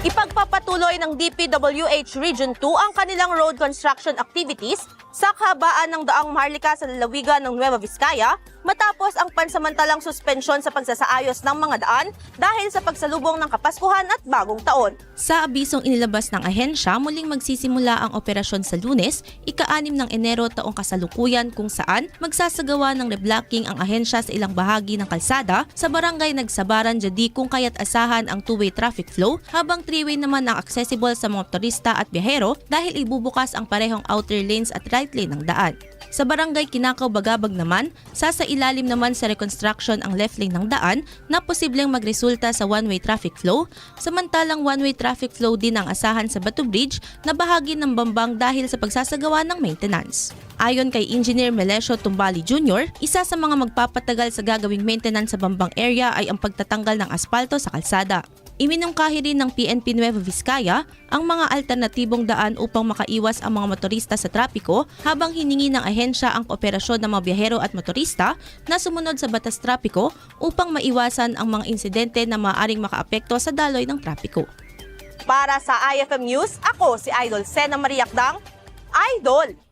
Ipagpapatuloy ng DPWH Region 2 ang kanilang road construction activities sa kahabaan ng daang Marlica sa lalawigan ng Nueva Vizcaya matapos ang pansamantalang suspensyon sa pagsasaayos ng mga daan dahil sa pagsalubong ng Kapaskuhan at Bagong Taon. Sa abisong inilabas ng ahensya, muling magsisimula ang operasyon sa lunes, ika-6 ng Enero taong kasalukuyan kung saan magsasagawa ng reblocking ang ahensya sa ilang bahagi ng kalsada sa barangay Nagsabaran Jadi kung kaya't asahan ang two-way traffic flow habang three-way naman ang accessible sa mga motorista at biyahero dahil ibubukas ang parehong outer lanes at right lane ng daan. Sa barangay Kinakaw Bagabag naman, sasailalim naman sa reconstruction ang left lane ng daan na posibleng magresulta sa one-way traffic flow, samantalang one-way traffic flow din ang asahan sa Batu Bridge na bahagi ng Bambang dahil sa pagsasagawa ng maintenance. Ayon kay Engineer Melesio Tumbali Jr., isa sa mga magpapatagal sa gagawing maintenance sa Bambang area ay ang pagtatanggal ng aspalto sa kalsada. Iminungkahi rin ng PNP Nueva Vizcaya ang mga alternatibong daan upang makaiwas ang mga motorista sa trapiko habang hiningi ng ahensya ang kooperasyon ng mga biyahero at motorista na sumunod sa batas trapiko upang maiwasan ang mga insidente na maaaring makaapekto sa daloy ng trapiko. Para sa IFM News, ako si Idol Sena Mariakdang, Idol!